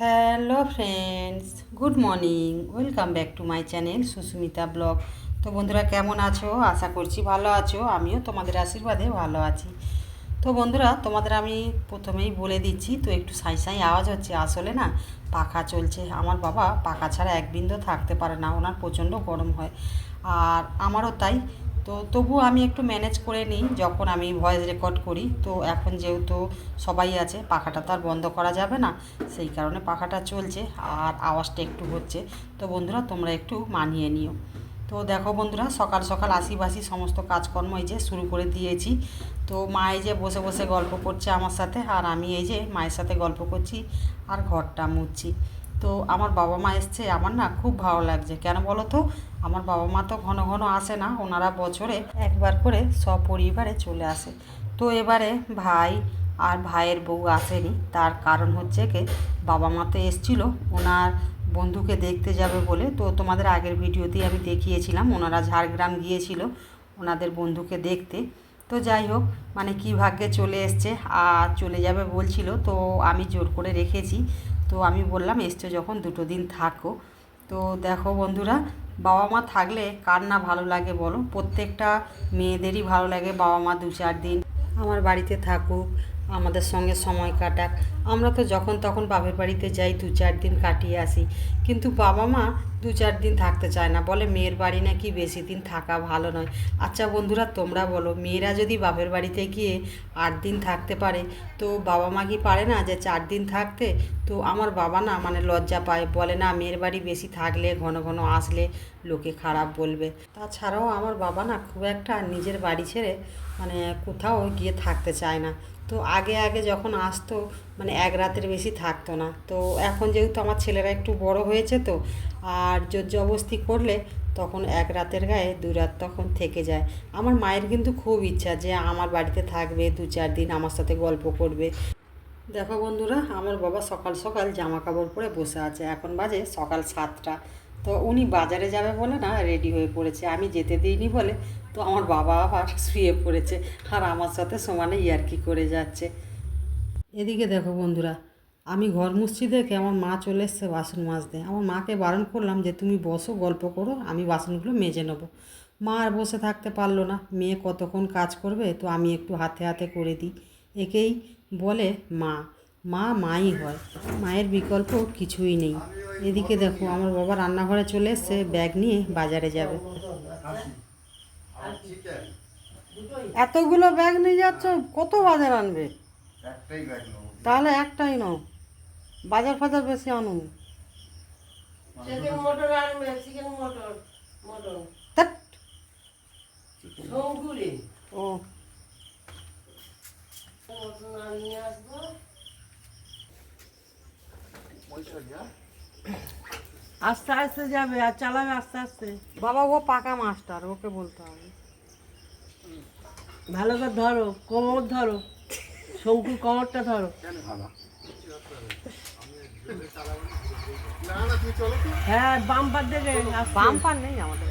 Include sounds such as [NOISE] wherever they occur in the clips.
Hello friends, good morning, welcome back to my channel Susmita blog. তো বন্ধুরা, কেমন আছো? আশা করছি ভালো আছো, আমিও তোমাদের আশীর্বাদে ভালো আছি। তো বন্ধুরা, তোমাদের আমি প্রথমেই বলে দিচ্ছি, তো একটু সাই সাই আওয়াজ হচ্ছে আসলে না, পাখা চলছে। আমার বাবা পাখা ছাড়া এক বিন্দু থাকতে পারে না, ওনার প্রচণ্ড গরম হয়। আর আমারও তাই তো তবু আমি একটু ম্যানেজ করে নিই যখন আমি ভয়েস রেকর্ড করি। তো এখন যেহেতু সবাই আছে, পাখাটা তো আর বন্ধ করা যাবে না, সেই কারণে পাখাটা চলছে আর আওয়াজটা একটু হচ্ছে। তো বন্ধুরা, তোমরা একটু মানিয়ে নিও। তো দেখো বন্ধুরা, সকাল সকাল আসি বাসি সমস্ত কাজকর্ম এই যে শুরু করে দিয়েছি। তো মা এই যে বসে বসে গল্প করছে আমার সাথে আর আমি এই যে মায়ের সাথে গল্প করছি আর ঘরটা মুছছি। তো আমার বাবা মা এসছে, আমার না খুব ভালো লাগছে। কেন বলো তো? আমার বাবা মা তো ঘন ঘন আসে না, ওনারা বছরে একবার করে সপরিবারে চলে আসে। তো এবারে ভাই আর ভাইয়ের বউ আসেনি, তার কারণ হচ্ছে কি, বাবা মা তো এসছিল, ওনার বন্ধুকে দেখতে যাবে বলে। তো তোমাদের আগের ভিডিওতেই আমি দেখিয়েছিলাম, ওনারা ঝাড়গ্রাম গিয়েছিল ওনাদের বন্ধুকে দেখতে। তো যাই হোক মানে কি ভাগ্যে চলে এসছে, আর চলে যাবে বলছিল, তো আমি জোর করে রেখেছি। তো আমি বললাম, এসছো যখন, দুটো দিন থাকো। তো দেখো বন্ধুরা বাবা মা থাকলে কার না ভালো লাগে বলো? প্রত্যেকটা মেয়েদেরই ভালো লাগে বাবা মা দু চার দিন আমার বাড়িতে থাকুক। আমাদের সঙ্গে সময় কাটাক। আমরা তো যখন তখন বাপের বাড়িতে যাই, দু চার দিন কাটিয়ে আসি। কিন্তু বাবা মা দু চার দিন থাকতে চায় না। বলে মেয়ের বাড়ি নাকি বেশি দিন থাকা ভালো নয়। আচ্ছা বন্ধুরা, তোমরা বলো, মেয়েরা যদি বাপের বাড়িতে গিয়ে আট দিন থাকতে পারে, তো বাবা মা কি পারে না যে চার দিন থাকতে? তো আমার বাবা না মানে লজ্জা পায়। বলে, না, মেয়ের বাড়ি বেশি থাকলে, ঘন ঘন আসলে লোকে খারাপ বলবে। তাছাড়াও আমার বাবা না খুব একটা নিজের বাড়ি ছেড়ে মানে কোথাও গিয়ে থাকতে চায় না। তো আগে আগে যখন আসতো মানে এক রাতের বেশি থাকতো না। তো এখন যেহেতু আমার ছেলেরা একটু বড় হয়েছে তো, আর জোর জবস্তি করলে তখন এক রাতের গায়ে দু রাত তখন থেকে যায়। আমার মায়ের কিন্তু খুব ইচ্ছা যে আমার বাড়িতে থাকবে, দু চার দিন আমার সাথে গল্প করবে। দেখো বন্ধুরা, আমার বাবা সকাল সকাল জামা কাপড় পরে বসে আছে। এখন বাজে সকাল সাতটা। তো উনি বাজারে যাবে বলে না, রেডি হয়ে পড়েছে। আমি যেতে দিইনি বলে তো আমার বাবা আবার শুয়ে পড়েছে আর আমার সাথে সমানে ইয়ার্কি করে যাচ্ছে। এদিকে দেখো বন্ধুরা, আমি ঘর মুছছি দেখে আমার মা চলে এসছে বাসন মাজতে। আমার মাকে বারণ করলাম যে, তুমি বসো, গল্প করো, আমি বাসনগুলো মেজে নেব। মা আর বসে থাকতে পারল না। মেয়ে কতক্ষণ কাজ করবে তো আমি একটু হাতে হাতে করে দিই। একেই বলে মা। মা মাই হয়। মায়ের বিকল্প কিছুই নেই। এদিকে দেখো, আমার বাবা রান্নাঘরে চলে এসছে, ব্যাগ নিয়ে বাজারে যাবে। এতগুলো ব্যাগ নিয়ে যাচ্ছ কত বাজার আনবে? একটাই ব্যাগ নেব। তাহলে একটাই নাও। বাজার ফাজার বেশি আনুন ও। আসব। আস্তে আস্তে যাবে আর চালাবে আস্তে আস্তে। বাবা ও পাকা মাস্টার ওকে বলতে হবে। ভালো করে ধরো কোমর ধরো শঙ্কুর কোমরটা ধরো। হ্যাঁ বাম্পার দেখে বাম্পার নেই আমাদের।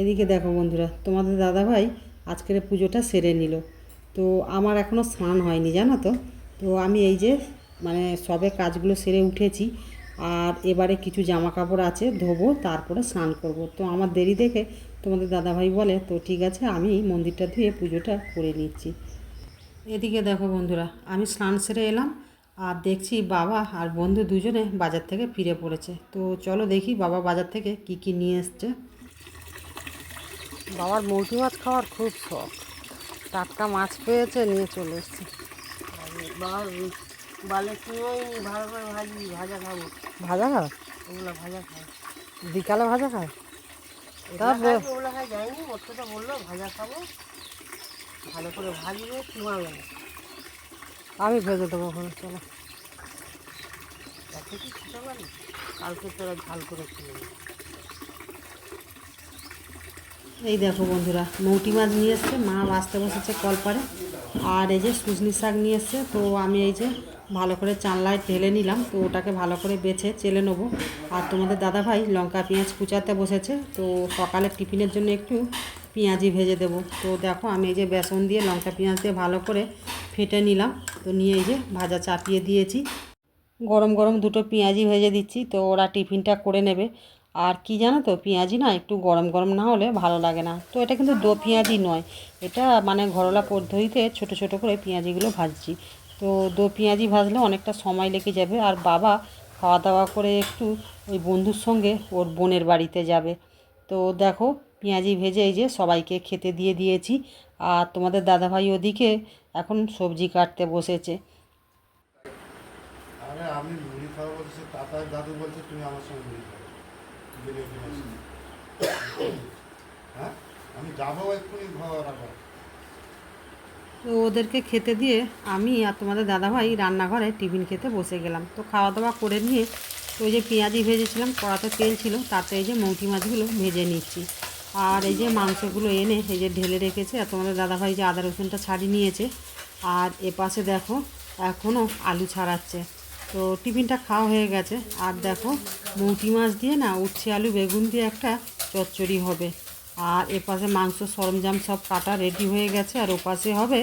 এদিকে দেখো বন্ধুরা তোমাদের দাদা ভাই আজকের পুজোটা সেরে নিল। তো আমার এখনও স্নান হয়নি জানো তো? তো আমি এই যে মানে সবে কাজগুলো সেরে উঠেছি। আর এবারে কিছু জামা কাপড় আছে ধোবো তারপরে স্নান করব। তো আমার দেরি দেখে তোমাদের দাদাভাই বলে তো ঠিক আছে আমি মন্দিরটা ধুয়ে পুজোটা করে নিচ্ছি। এদিকে দেখো বন্ধুরা আমি স্নান সেরে এলাম আর দেখছি বাবা আর বন্ধু দুজনে বাজার থেকে ফিরে পড়েছে। তো চলো দেখি বাবা বাজার থেকে কি কি নিয়ে এসছে। বাবার মৌটি মাছ খাওয়ার খুব শখ। টাটকা মাছ পেয়েছে নিয়ে চলে এসছে। বালে ভালো করে ভাজি ভাজা খাব। ভাজা খাও? ওগুলো ভাজা বিকালে ভাজা খায় ওগুলো ওগুলো খাই যায়নি বলল ভাজা খাব। ভালো করে ভাজবে আমি ভেজে দেবো ওখানে চলো। এত কি খেতে পারি? কালকে তোরা ঝাল করে খেয়ে। এই দেখো বন্ধুরা মৌটি মাছ নিয়ে এসছে মা বাঁচতে বসেছে কলপারে আর এই যে সুজনি শাক নিয়ে এসছে তো আমি এই যে ভালো করে চানলায় ঢেলে নিলাম, তো ওটাকে ভালো করে বেছে চেলে নেব। আর তোমাদের দাদা ভাই লঙ্কা, পেঁয়াজ কুচাতে বসেছে, তো সকালে টিফিনের জন্য একটু পেঁয়াজি ভেজে দেবো। তো দেখো, আমি এই যে বেসন দিয়ে লঙ্কা, পেঁয়াজ দিয়ে ভালো করে ফেটে নিলাম, তো নিয়ে এই যে ভাজা চাপিয়ে দিয়েছি। গরম গরম দুটো পেঁয়াজি ভেজে দিচ্ছি, তো ওরা টিফিনটা করে নেবে। আর কি জানো তো, পেঁয়াজি না একটু গরম গরম না হলে ভালো লাগে না। তো এটা কিন্তু দো, পেঁয়াজি নয়, এটা মানে ঘরোয়া পদ্ধতিতে ছোট ছোট করে পেঁয়াজিগুলো ভাজছি। তো দো পেঁয়াজি ভাজলে অনেকটা সময় লেগে যাবে। আর বাবা খাওয়া দাওয়া করে একটু ওই বন্ধুর সঙ্গে ওর বোনের বাড়িতে যাবে। তো দেখো পেঁয়াজি ভেজে এই যে সবাইকে খেতে দিয়ে দিয়েছি। আর তোমাদের দাদাভাই ওদিকে এখন সবজি কাটতে বসেছে। আরে আমি মুড়ি খাব বলছি তাতার দাদু বলছে তুমি আমার সঙ্গে মুড়ি খাবে। গেলে কিনে এসে। হ্যাঁ? আমি যাব এক্ষুনি ঘর আবার। তো ওদেরকে খেতে দিয়ে আমি আর তোমাদের দাদাভাই রান্নাঘরে টিফিন খেতে বসে গেলাম। তো খাওয়া দাওয়া করে নিয়ে ওই যে পেঁয়াজি ভেজেছিলাম, কড়াতে তেল ছিল, তাতে এই যে মৌটি মাছগুলো ভেজে নিচ্ছি। আর এই যে মাংসগুলো এনে এই যে ঢেলে রেখেছে, আর তোমাদের দাদাভাই যে আদা রসুনটা ছাড়িয়ে নিয়েছে, আর এপাশে দেখো এখনও আলু ছাড়াচ্ছে। তো টিফিনটা খাওয়া হয়ে গেছে। আর দেখো মৌটি মাছ দিয়ে না উচ্ছে আলু বেগুন দিয়ে একটা চচ্চড়ি হবে। আর এপাশে মাংস, সরঞ্জাম সব কাটা রেডি হয়ে গেছে। আর ওপাশে হবে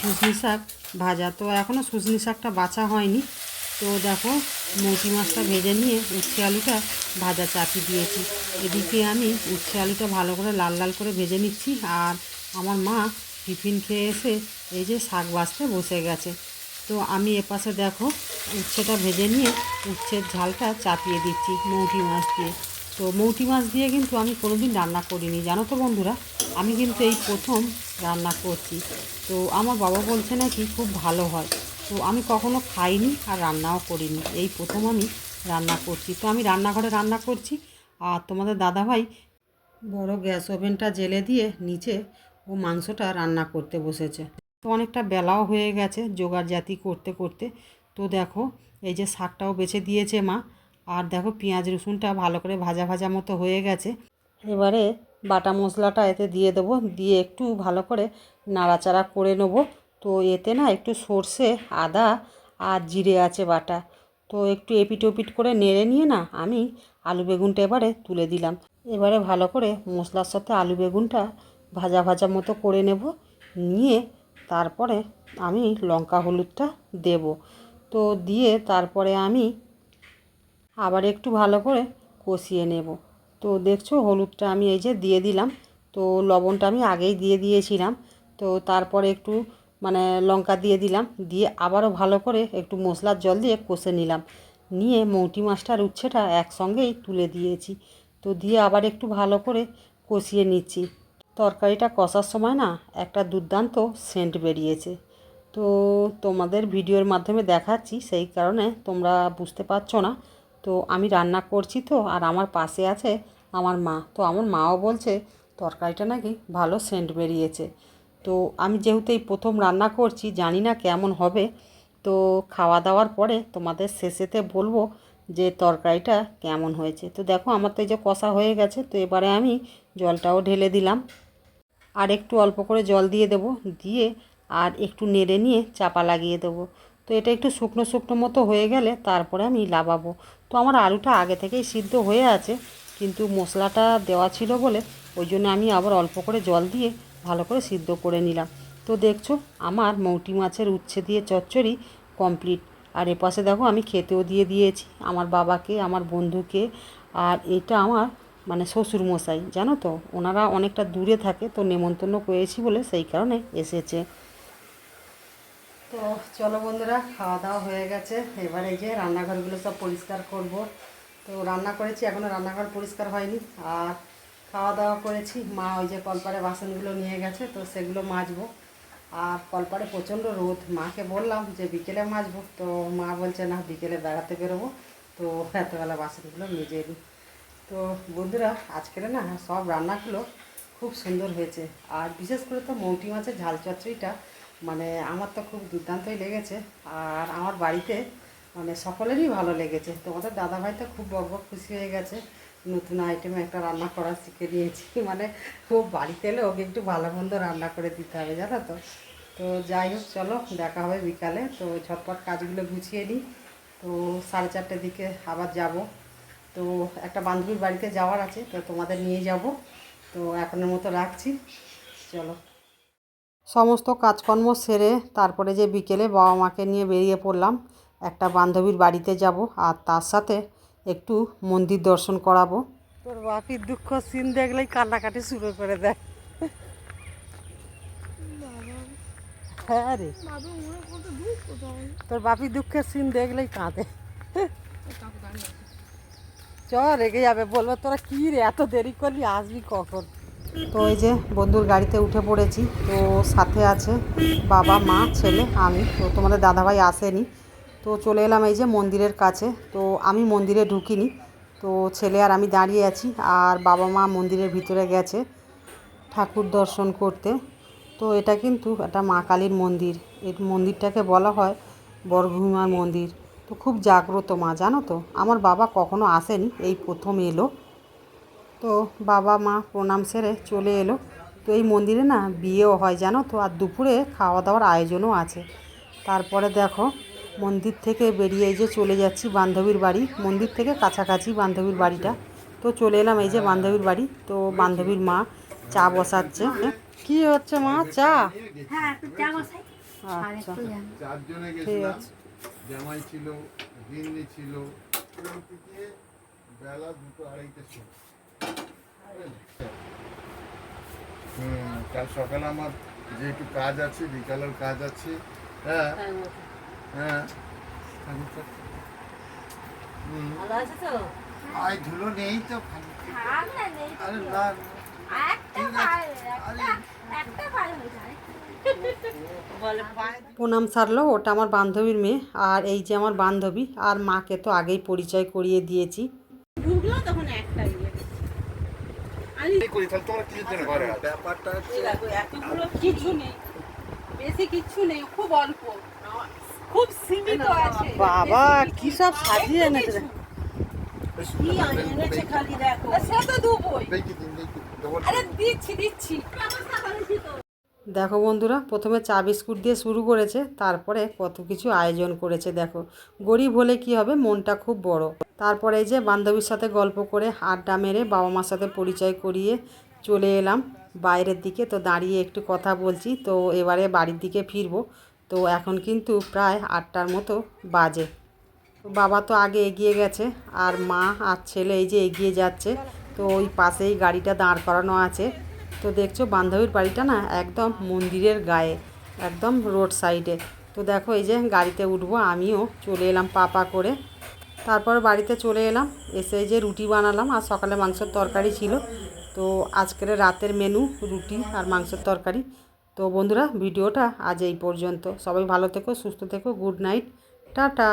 সুজনি শাক ভাজা। তো এখনও সুজনি শাকটা বাছা হয়নি। তো দেখো মৌটি মাছটা ভেজে নিয়ে উচ্ছে আলুটা ভাজা চাপি দিয়েছি। এদিকে আমি উচ্ছে আলুটা ভালো করে লাল লাল করে ভেজে নিচ্ছি। আর আমার মা টিফিন খেয়ে এসে এই যে শাক বাছতে বসে গেছে। তো আমি এপাশে দেখো, উচ্ছেটা ভেজে নিয়ে উচ্ছের ঝালটা চাপিয়ে দিচ্ছি মৌটি মাছ দিয়ে। তো মৌটি মাছ দিয়ে কিন্তু আমি কোনোদিন রান্না করিনি। জানো তো বন্ধুরা, আমি কিন্তু এই প্রথম রান্না করছি। তো আমার বাবা বলছে নাকি খুব ভালো হয়। তো আমি কখনো খাইনি আর রান্নাও করিনি। এই প্রথম আমি রান্না করছি। তো আমি রান্নাঘরে রান্না করছি আর তোমাদের দাদাভাই বড় গ্যাস ওভেনটা জেলে দিয়ে নিচে ও মাংসটা রান্না করতে বসেছে। তো অনেকটা বেলাও হয়ে গেছে জোগাড় জাতি করতে করতে। তো দেখো, এই যে শাকটাও বেছে দিয়েছে মা। আর দেখো পেঁয়াজ রসুনটা ভালো করে ভাজা ভাজা মতো হয়ে গেছে। এবারে বাটা মশলাটা এতে দিয়ে দেবো, দিয়ে একটু ভালো করে নাড়াচাড়া করে নেব। তো এতে না একটু সর্ষে, আদা আর জিরে আছে বাটা। তো একটু এপিট ওপিট করে নেড়ে নিয়ে না আমি আলু বেগুনটা এবারে তুলে দিলাম। এবারে ভালো করে মশলার সাথে আলু বেগুনটা ভাজা ভাজা মতো করে নেব, নিয়ে তারপরে আমি লঙ্কা হলুদটা দেব। তো দিয়ে তারপরে আমি আবার একটু ভালো করে কষিয়ে নেব। তো দেখছ হলুদটা আমি এই যে দিয়ে দিলাম। তো লবণটা আমি আগেই দিয়ে দিয়েছিলাম। তো তারপরে একটু মানে লঙ্কা দিয়ে দিলাম। দিয়ে আবারও ভালো করে একটু মশলার জল দিয়ে কষে নিলাম। নিয়ে মৌটি মাছটার উচ্ছেটা একসঙ্গেই তুলে দিয়েছি। তো দিয়ে আবার একটু ভালো করে কষিয়ে নিচ্ছি। তরকারিটা কষার সময় না একটা দুর্দান্ত সেন্ট বেরিয়েছে। তো তোমাদের ভিডিওর মাধ্যমে দেখাচ্ছি, সেই কারণে তোমরা বুঝতে পারছ না। তো আমি রান্না করছি তো, আর আমার পাশে আছে আমার মা। তো আমার মাও বলছে, তরকারিটা নাকি ভালো সেন্ট বেরিয়েছে। তো আমি যেহেতু এই প্রথম রান্না করছি, জানি না কেমন হবে। তো খাওয়া দাওয়ার পরে তোমাদের শেষেতে বলব যে তরকারিটা কেমন হয়েছে। তো দেখো, আমার তো এই যে কষা হয়ে গেছে, তো এবারে আমি জলটাও ঢেলে দিলাম। আর একটু অল্প করে জল দিয়ে দেবো, দিয়ে আর একটু নেড়ে নিয়ে চাপা লাগিয়ে দেবো। তো এটা একটু শুকনো শুকনো মতো হয়ে গেলে তারপরে আমি লাবাবো। তো আমার আলুটা আগে থেকেই সিদ্ধ হয়ে আছে, কিন্তু মশলাটা দেওয়া ছিল বলে ওই জন্য আমি আবার অল্প করে জল দিয়ে ভালো করে সিদ্ধ করে নিলাম। তো দেখছ, আমার মৌটি মাছের উচ্ছে দিয়ে চচ্চড়ি কমপ্লিট। আর এপাশে দেখো আমি খেতেও দিয়ে দিয়েছি, আমার বাবাকে, আমার বন্ধুকে, আর এটা আমার মানে শ্বশুর মশাই জানো তো? ওনারা অনেকটা দূরে থাকে, তো নেমন্তন্ন করেছি বলে সেই কারণে এসেছে। তো চলো বন্ধুরা, খাওয়া দাওয়া হয়ে গেছে। এবার এই যে রান্নাঘরগুলো সব পরিষ্কার করব। তো রান্না করেছি এখনও রান্নাঘর পরিষ্কার হয়নি। আর খাওয়া দাওয়া করেছি। মা ওই যে কলপারে বাসনগুলো নিয়ে গেছে, তো সেগুলো মাজবো। আর কলপারে প্রচণ্ড রোদ। মাকে বললাম যে বিকেলে মাজবো, তো মা বলছে, না, বিকেলে বেড়াতে বেরোবো। তো এতবেলা বাসনগুলো মেজে নিই তো বন্ধুরা, আজকের না সব রান্নাগুলো খুব সুন্দর হয়েছে। আর বিশেষ করে তো মৌটি মাছের ঝাল চচ্চড়িটা মানে আমার তো খুব দুর্দান্তই লেগেছে। আর আমার বাড়িতে মানে সকলেরই ভালো লেগেছে। তোমাদের দাদাভাই তো খুব বক বক খুশি হয়ে গেছে। নতুন আইটেমে একটা রান্না করা শিখে নিয়েছি। [LAUGHS] মানে খুব বাড়িতে এলে ওকে একটু ভালো মন্দ রান্না করে দিতে হবে, জানো তো? তো যাই হোক, চলো, দেখা হবে বিকালে। তো ঝটপট কাজগুলো গুছিয়ে নিই। তো সাড়ে চারটের দিকে আবার যাব। তো একটা বান্ধবীর বাড়িতে যাওয়ার আছে, তো তোমাদের নিয়ে যাব। তো এখনের মতো রাখছি। চলো। সমস্ত কাজকর্ম সেরে তারপরে যে বিকেলে বাবা মাকে নিয়ে বেরিয়ে পড়লাম, একটা বান্ধবীর বাড়িতে যাব আর তার সাথে একটু মন্দির দর্শন করাবো। তোর বাপির দুঃখ সিন দেখলেই কান্নাকাটি শুরু করে দেয়। হ্যাঁ রে। তোর বাপির দুঃখের সিন দেখলেই কাঁদে। চ রেগে যাবে, বলব তোরা কি রে, এত দেরি করলি, আসবি কখন? তো এই যে বন্ধুর গাড়িতে উঠে পড়েছি, তো সাথে আছে বাবা, মা, ছেলে, আমি। তো তোমাদের দাদাভাই আসেনি। তো চলে এলাম এই যে মন্দিরের কাছে। তো আমি মন্দিরে ঢুকিনি। তো ছেলে আর আমি দাঁড়িয়ে আছি আর বাবা, মা মন্দিরের ভিতরে গেছে ঠাকুর দর্শন করতে। তো এটা কিন্তু একটা মা কালীর মন্দির। এই মন্দিরটাকে বলা হয় বরভূমার মন্দির। তো খুব জাগ্রত মা, জানো তো? আমার বাবা কখনো আসেনি, এই প্রথম এলো। তো বাবা মা প্রণাম সেরে চলে এলো। তো এই মন্দিরে না বিয়েও হয় জানো তো? আর দুপুরে খাওয়া দাওয়ার আয়োজনও আছে। তারপরে দেখো মন্দির থেকে বেরিয়ে এই যে চলে যাচ্ছি বান্ধবীর বাড়ি। মন্দির থেকে কাছাকাছি বান্ধবীর বাড়িটা। তো চলে এলাম এই যে বান্ধবীর বাড়ি। তো বান্ধবীর মা চা বসাচ্ছে। কি হচ্ছে মা? চা? হ্যাঁ আচ্ছা। ঠিক আছে। জামাই ছিল ছিল। বেলা দুটো আড়াইটের সময়। হুম কাল সকালে আমার যে একটু কাজ আছে বিকালের কাজ আছে হ্যাঁ? হ্যাঁ হুম। ভালো আছে তো? আয় ধুলো নেই তো থাক না, নেই তো আরে না। হবে। একটা পার, একটা- একটা পার হয়ে প্রণাম সারলো ওটা আমার বান্ধবীর মেয়ে আর এই যে আমার বান্ধবী আর মাকে তো আগেই পরিচয় করিয়ে দিয়েছি। ঢুকলো তখন একটা ইয়ে করি তাহলে তোমরা কিছু জন্য ঘরে ব্যাপারটা এতগুলো কিছু নেই। বেশি কিচ্ছু নেই খুব অল্প। খুব সীমিত আছে। বাবা কি সব সাজিয়ে এনেছে? দেখো বন্ধুরা প্রথমে চা বিস্কুট দিয়ে শুরু করেছে তারপরে কত কিছু আয়োজন করেছে দেখো। গরিব হলে কি হবে? মনটা খুব বড়। তারপরে যে বান্ধবীর সাথে গল্প করে আড্ডা মেরে বাবা মার সাথে পরিচয় করিয়ে চলে এলাম বাইরের দিকে। তো দাঁড়িয়ে একটু কথা বলছি। তো এবারে বাড়ির দিকে ফিরবো। তো এখন কিন্তু প্রায় আটটার মতো বাজে। বাবা তো আগে এগিয়ে গেছে আর মা আর ছেলে এই যে এগিয়ে যাচ্ছে। তো ওই পাশেই গাড়িটা দাঁড় করানো আছে। তো দেখছ বান্ধবীর বাড়িটা না একদম মন্দিরের গায়ে, একদম রোড সাইডে। তো দেখো এই যে গাড়িতে উঠবো, আমিও চলে এলাম পাপা করে। তারপর বাড়িতে চলে এলাম, এসে যে রুটি বানালাম আর সকালে মাংসের তরকারি ছিল। তো আজকের রাতের মেনু রুটি আর মাংসের তরকারি। তো বন্ধুরা, ভিডিওটা আজ এই পর্যন্ত। সবাই ভালো থেকো, সুস্থ থেকো গুড নাইট টাটা।